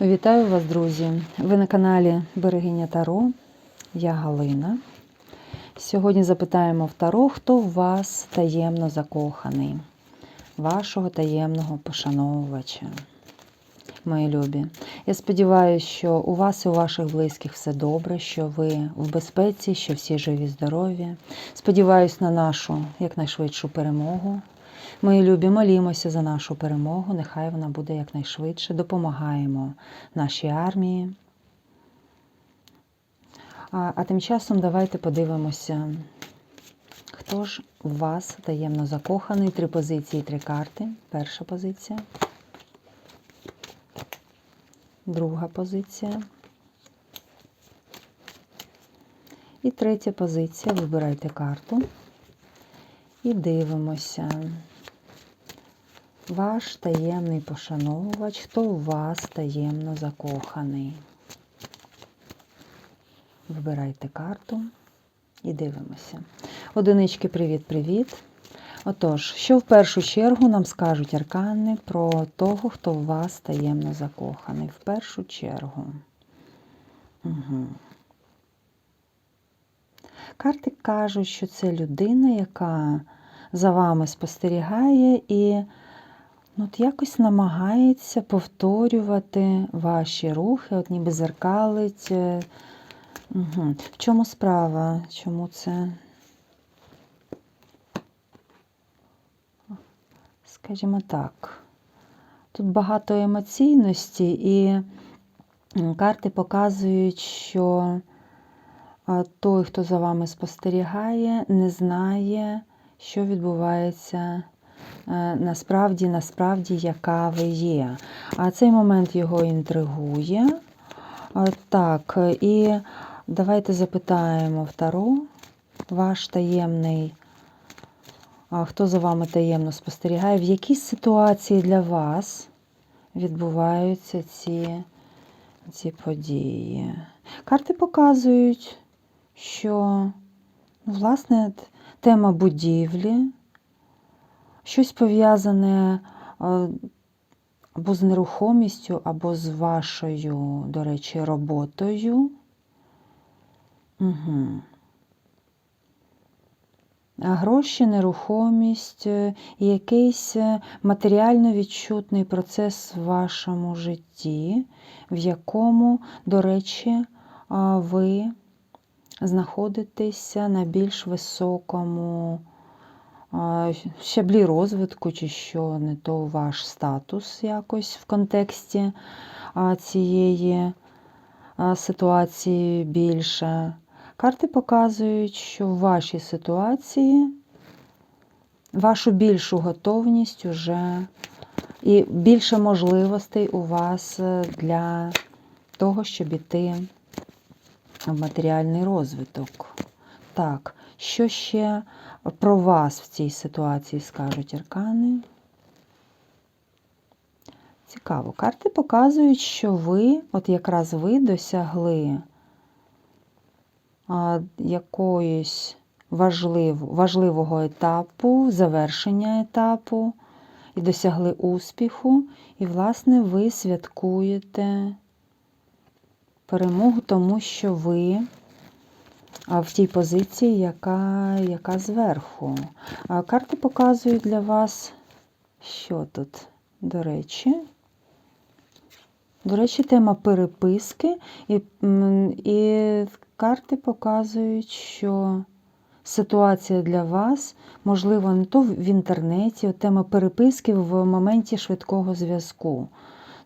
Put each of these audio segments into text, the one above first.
Вітаю вас, друзі! Ви на каналі Берегиня Таро. Я Галина. Сьогодні запитаємо в Таро, хто в вас таємно закоханий, вашого таємного пошановувача. Мої любі. Я сподіваюся, що у вас і у ваших близьких все добре, що ви в безпеці, що всі живі, здорові. Сподіваюсь на нашу якнайшвидшу перемогу. Мої любі, молімося за нашу перемогу. Нехай вона буде якнайшвидше. Допомагаємо нашій армії. А, а тим часом давайте подивимося, хто ж у вас таємно закоханий. Три позиції, три карти. Перша позиція. Друга позиція. І третя позиція. Вибирайте карту. І дивимося. Ваш таємний пошановувач, хто у вас таємно закоханий. Вибирайте карту і дивимося. Одинички, привіт-привіт. Отож, що в першу чергу нам скажуть аркани про того, хто у вас таємно закоханий. В першу чергу. Угу. Карти кажуть, що це людина, яка за вами спостерігає і от якось намагається повторювати ваші рухи, от ніби зеркалить. Угу. В чому справа? Чому це? Скажімо так, тут багато емоційності, і карти показують, що той, хто за вами спостерігає, не знає, що відбувається насправді, насправді, яка ви є. А цей момент його інтригує. Так, і давайте запитаємо в Таро, ваш таємний, хто за вами таємно спостерігає, в якій ситуації для вас відбуваються ці, ці події. Карти показують, що, ну, власне, тема будівлі, щось пов'язане або з нерухомістю, або з вашою, до речі, роботою. Угу. Гроші, нерухомість, і якийсь матеріально відчутний процес в вашому житті, в якому, до речі, ви знаходитеся на більш високому щаблі розвитку, чи що не то ваш статус якось в контексті цієї ситуації більше. Карти показують, що в вашій ситуації вашу більшу готовність уже і більше можливостей у вас для того, щоб іти в матеріальний розвиток. Так, що ще про вас в цій ситуації скажуть аркани? Цікаво. Карти показують, що ви, от якраз ви досягли якоїсь важлив, важливого етапу, завершення етапу, і досягли успіху, і, власне, ви святкуєте перемогу, тому що ви в тій позиції, яка яка зверху. Карти показують для вас, що тут, до речі. До речі, тема переписки, і, і карти показують, що ситуація для вас, можливо, не то в інтернеті, тема переписки в моменті швидкого зв'язку.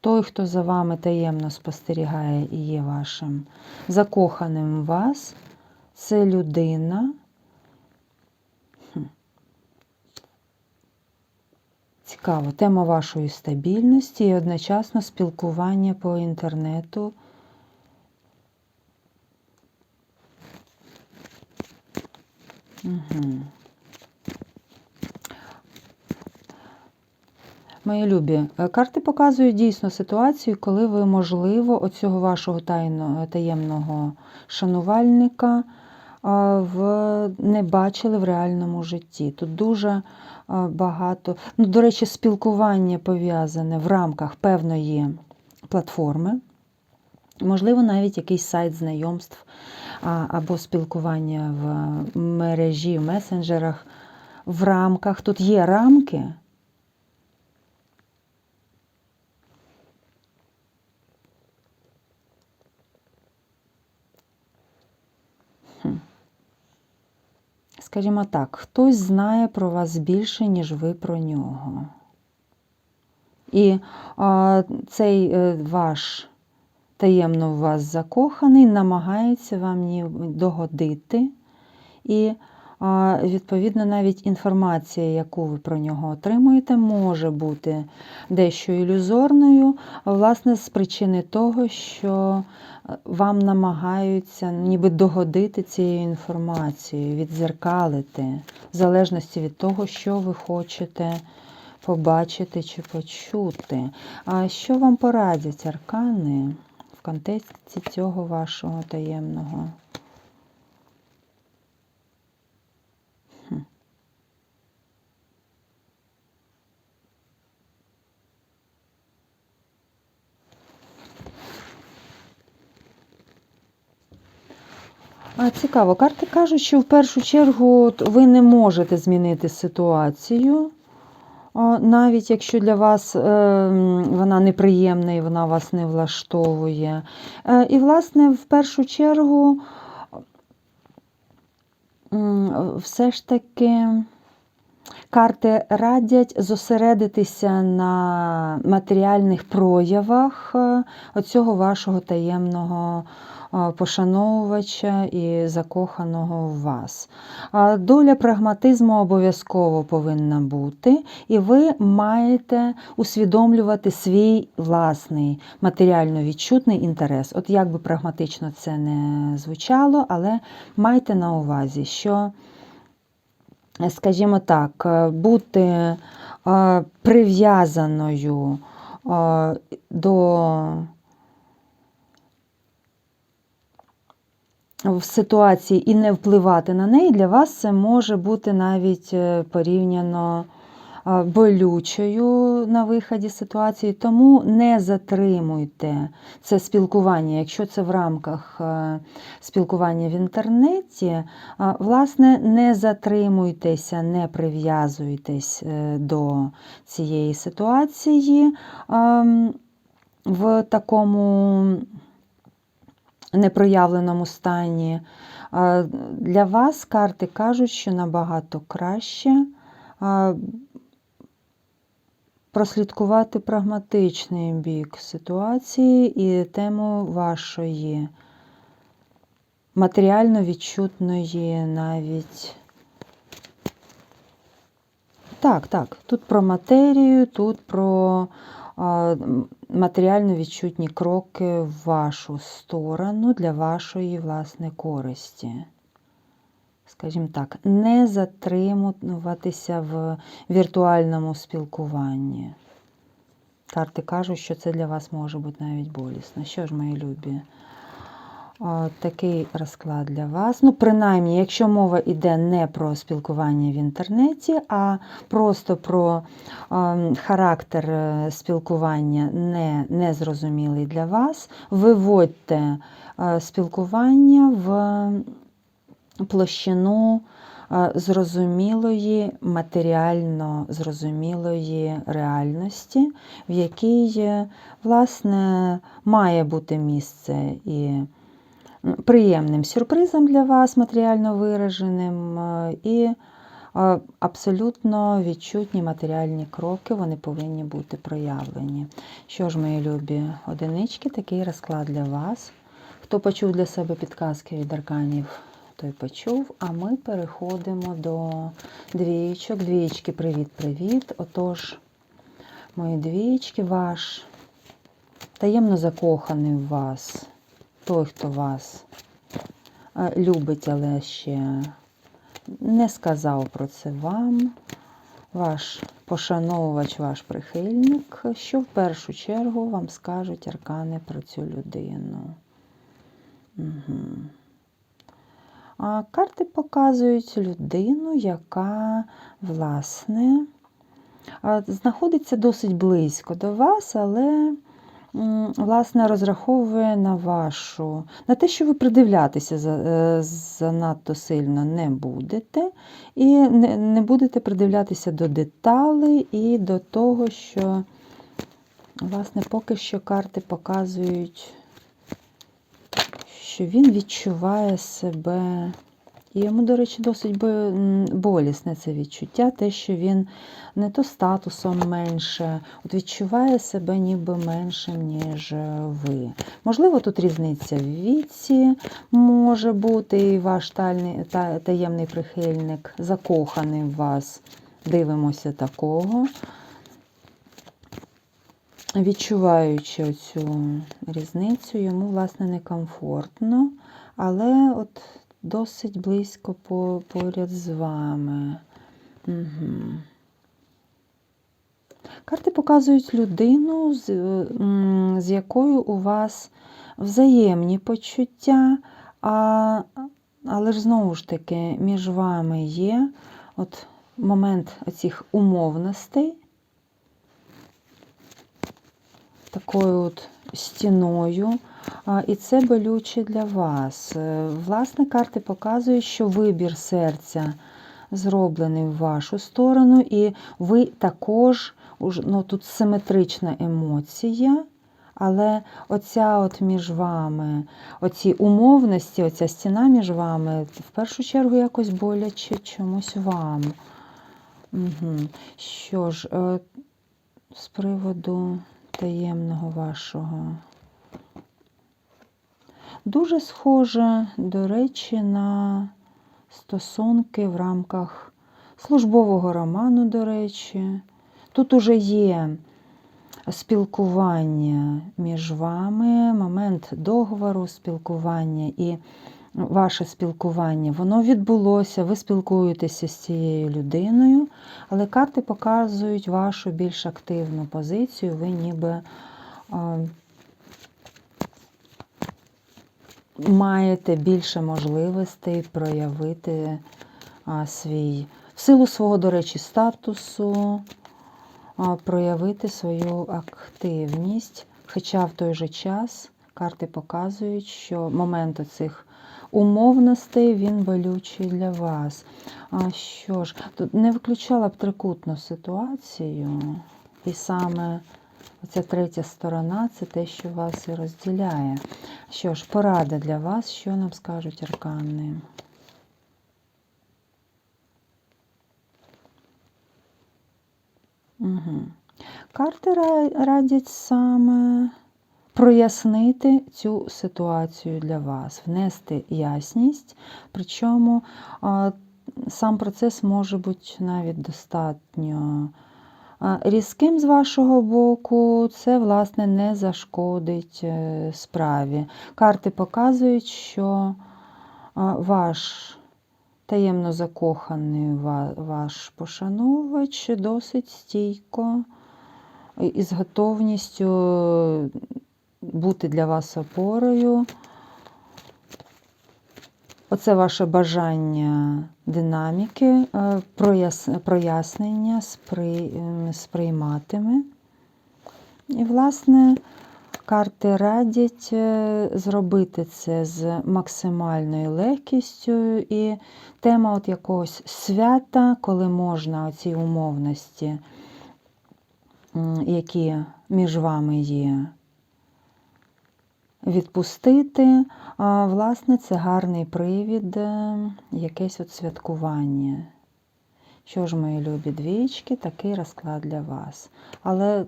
Той, хто за вами таємно спостерігає і є вашим закоханим вас, це людина. Цікаво, тема вашої стабільності і одночасно спілкування по інтернету. Угу. Мої любі, е, карти показують дійсно ситуацію, коли ви, можливо, оцього вашого тайного, таємного шанувальника в, не бачили в реальному житті. Тут дуже багато, ну, до речі, спілкування пов'язане в рамках певної платформи, можливо, навіть якийсь сайт знайомств або спілкування в мережі, в месенджерах, в рамках. Тут є рамки. Скажімо так, хтось знає про вас більше, ніж ви про нього. І а, цей е, ваш таємно в вас закоханий, намагається вам догодити. І, відповідно, навіть інформація, яку ви про нього отримуєте, може бути дещо ілюзорною, власне, з причини того, що е, вам намагаються ніби догодити цією інформацією, відзеркалити, в залежності від того, що ви хочете побачити чи почути. А що вам порадять аркани в контексті цього вашого таємного? А, цікаво, карти кажуть, що в першу чергу ви не можете змінити ситуацію, навіть якщо для вас е, вона неприємна і вона вас не влаштовує. Е, І, власне, в першу чергу все ж таки карти радять зосередитися на матеріальних проявах е, оцього вашого таємного пошановувача і закоханого в вас. Доля прагматизму обов'язково повинна бути, і ви маєте усвідомлювати свій власний матеріально відчутний інтерес. От як би прагматично це не звучало, але майте на увазі, що скажімо так, бути прив'язаною до в ситуації і не впливати на неї, для вас це може бути навіть е, порівняно болючою на виході ситуації. Тому не затримуйте це спілкування, якщо це в рамках е, спілкування в інтернеті, е, власне, не затримуйтеся, не прив'язуйтесь до цієї ситуації ем, в такому непроявленому стані. Для вас карти кажуть, що набагато краще прослідкувати прагматичний бік ситуації і тему вашої матеріально відчутної навіть. Так, так, тут про матерію, тут про матеріально відчутні кроки в вашу сторону для вашої власне користі. Скажімо так, не затримуватися в віртуальному спілкуванні. Карти кажуть, що це для вас може бути навіть болісно. Що ж, мої любі? Такий розклад для вас. Ну, принаймні, якщо мова йде не про спілкування в інтернеті, а просто про е, характер е, спілкування не, незрозумілий для вас, виводьте е, спілкування в площину е, зрозумілої, матеріально зрозумілої реальності, в якій, власне, має бути місце і приємним сюрпризом для вас, матеріально вираженим, е, і е, абсолютно відчутні матеріальні кроки, вони повинні бути проявлені. Що ж, мої любі одинички, такий розклад для вас. Хто почув для себе підказки від арканів, той почув. А ми переходимо до двієчок. Двієчки, привіт-привіт. Отож, мої двієчки, ваш таємно закоханий в вас той, хто вас е, любить, але ще не сказав про це вам, ваш пошановувач, ваш прихильник, що в першу чергу вам скажуть аркани про цю людину. Угу. А карти показують людину, яка, власне, знаходиться досить близько до вас, але власне, розраховує на вашу, на те, що ви придивлятися е, занадто сильно не будете, і не будете придивлятися до деталей і до того, що, власне, поки що карти показують, що він відчуває себе. І йому, до речі, досить болісне це відчуття, те, що він не то статусом менше, от відчуває себе ніби меншим, ніж е, ви. Можливо, тут різниця в віці може бути, і ваш таємний прихильник закоханий в вас. Дивимося такого. Відчуваючи оцю різницю, йому, власне, некомфортно, але от досить близько по- поряд з вами. Угу. Карти показують людину, з, е, з якою у вас взаємні почуття, а, але ж знову ж таки між вами є от момент оцих умовностей, такою от стіною, і це болюче для вас. Е, Власне, карти показують, що вибір серця зроблений в вашу сторону, і ви також, ну тут симетрична емоція, але оця от між вами, оці умовності, оця стіна між вами, в першу чергу якось боляче чомусь вам. Угу. Що ж, е, з приводу таємного вашого. Дуже схоже, до речі, на стосунки в рамках службового роману, до речі. Тут уже є спілкування між вами, момент договору, спілкування і ваше спілкування, воно відбулося, ви спілкуєтеся з цією людиною, але карти показують вашу більш активну позицію, ви ніби а, маєте більше можливостей проявити свій, в силу свого, до речі, статусу, проявити свою активність. Хоча в той же час карти показують, що момент оцих умовностей він болючий для вас. А що ж, тут не виключала б трикутну ситуацію, і саме Оця третя сторона це те, що вас і розділяє. Що ж, порада для вас, що нам скажуть аркани. Угу. Карти радять саме прояснити цю ситуацію для вас, внести ясність, причому сам процес може бути навіть достатньо різким з вашого боку, це, власне, не зашкодить е, справі. Карти показують, що ваш таємно закоханий ваш пошановувач досить стійко і- з готовністю бути для вас опорою. Оце ваше бажання динаміки, е, прояснення сприйматиме. І, власне, карти радять е, зробити це з максимальною легкістю. І тема от якогось свята, коли можна оці умовності, які між вами є, відпустити. Власне, це гарний привід, е, якесь от святкування. Що ж, мої любі двічки, такий розклад для вас. Але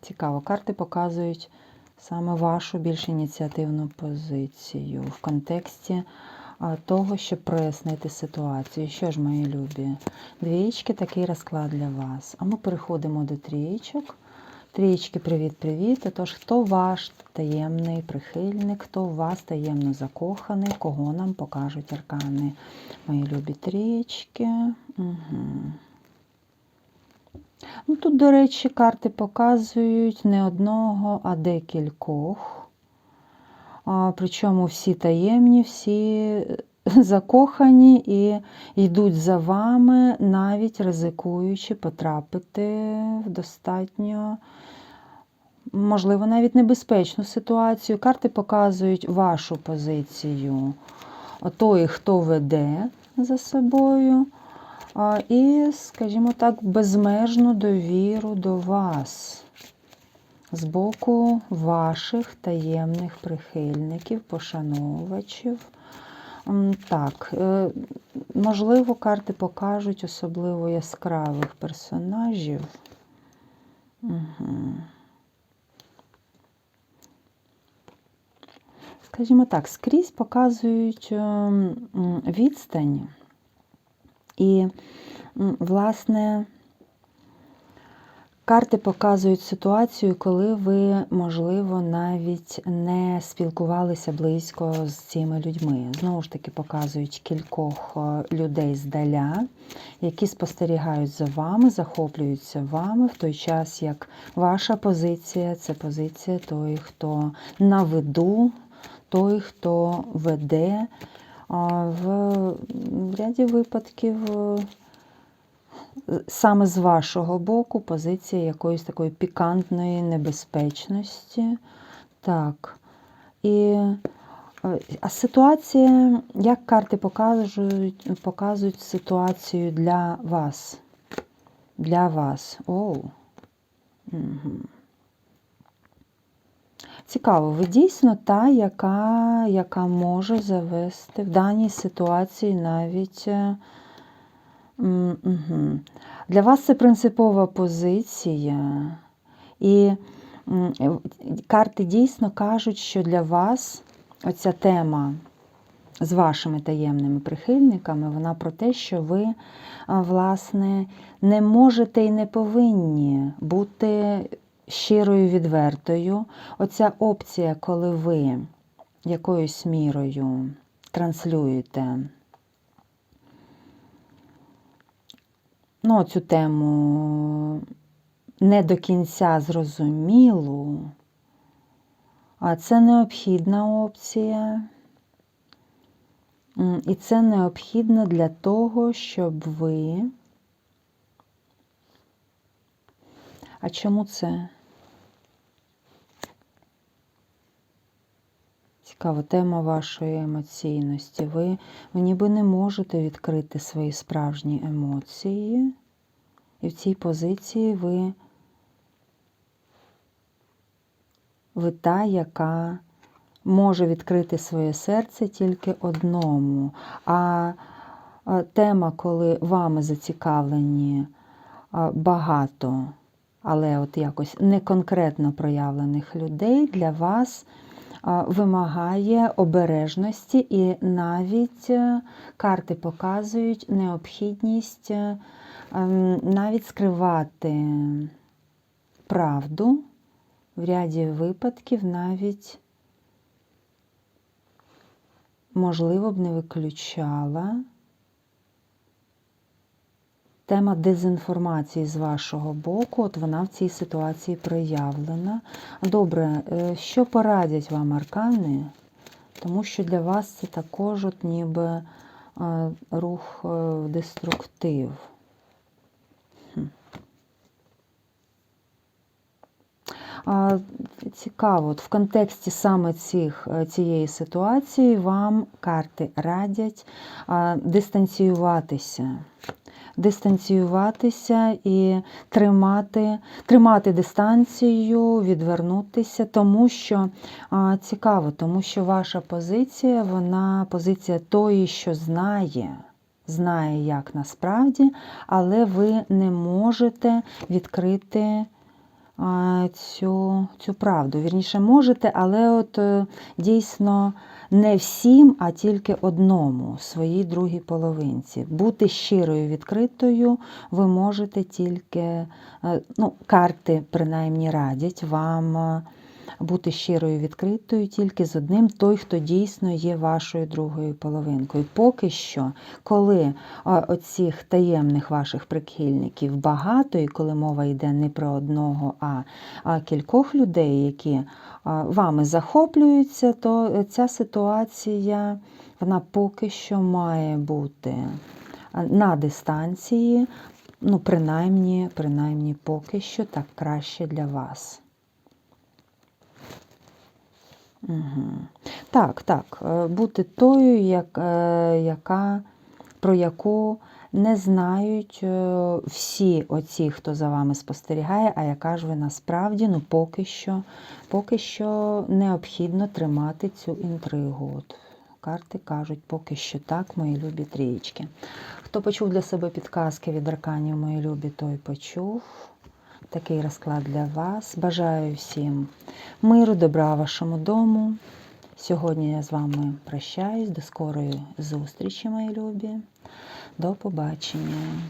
цікаво, карти показують саме вашу більш ініціативну позицію в контексті того, щоб прояснити ситуацію. Що ж, мої любі, двічки, такий розклад для вас. А ми переходимо до трієчок. Трієчки, привіт-привіт. Отож, хто ваш таємний прихильник, хто у вас таємно закоханий, кого нам покажуть аркани? Мої любі трієчки. Угу. Ну, тут, до речі, карти показують не одного, а декількох. Причому всі таємні, всі закохані і йдуть за вами, навіть ризикуючи потрапити в достатньо можливо, навіть небезпечну ситуацію. Карти показують вашу позицію той, хто веде за собою, і, скажімо так, безмежну довіру до вас з боку ваших таємних прихильників, пошановувачів. Так, е, можливо, карти покажуть особливо яскравих персонажів. Угу. Скажімо так, скрізь показують е, відстань і, власне, карти показують ситуацію, коли ви, можливо, навіть не спілкувалися близько з цими людьми. Знову ж таки, показують кількох е, людей здаля, які спостерігають за вами, захоплюються вами в той час, як ваша позиція це позиція той, хто на виду, той, хто веде. В ряді випадків е, саме з вашого боку позиція якоїсь такої пікантної небезпечності. Так. І е, а ситуація, як карти показують, показують ситуацію для вас. Для вас. Оу. Угу. Цікаво, ви дійсно та, яка, яка може завести в даній ситуації навіть. Е, мгм. Для вас це принципова позиція. І е, карти дійсно кажуть, що для вас оця тема з вашими таємними прихильниками, вона про те, що ви, власне, не можете і не повинні бути щирою відвертою. Оця опція, коли ви якоюсь мірою транслюєте ну, цю тему не до кінця зрозумілу, а це необхідна опція. І це необхідно для того, щоб ви. А чому це? Цікаво, тема вашої емоційності. Ви, ви ніби не можете відкрити свої справжні емоції. І в цій позиції ви, ви та, яка може відкрити своє серце тільки одному. А тема, коли вами зацікавлені багато, але от якось не конкретно проявлених людей, для вас вимагає обережності, і навіть е, карти показують необхідність е, ем, навіть скривати правду в ряді випадків навіть можливо б не виключала тема дезінформації з вашого боку, от вона в цій ситуації проявлена. Добре, е, що порадять вам аркани? Тому що для вас це також от ніби е, рух е, деструктив. Хм. А, Цікаво, от в контексті саме цих, цієї ситуації вам карти радять дистанціюватися. Дистанціюватися і тримати тримати дистанцію, відвернутися, тому що цікаво, тому що ваша позиція, вона позиція тої, що знає, знає, як насправді, але ви не можете відкрити цю, цю правду. Вірніше, можете, але от е, дійсно не всім, а тільки одному, своїй другій половинці. Бути щирою відкритою ви можете тільки, е, ну, карти принаймні радять вам е, бути щирою відкритою тільки з одним той, хто дійсно є вашою другою половинкою. Поки що, коли е, оцих таємних ваших прихильників багато, і коли мова йде не про одного, а кількох людей, які вами захоплюються, то ця ситуація вона поки що має бути на дистанції, ну, принаймні, принаймні поки що так краще для вас. Угу. Так, так. е, Бути тою, як, е, яка, про яку не знають е, всі оці, хто за вами спостерігає, а яка ж ви насправді, ну поки що, поки що необхідно тримати цю інтригу. От карти кажуть, поки що так, мої любі трієчки. Хто почув для себе підказки від арканів, мої любі, той почув. Такий розклад для вас. Бажаю всім миру, добра вашому дому. Сьогодні я з вами прощаюсь. До скорої зустрічі, мої любі. До побачення.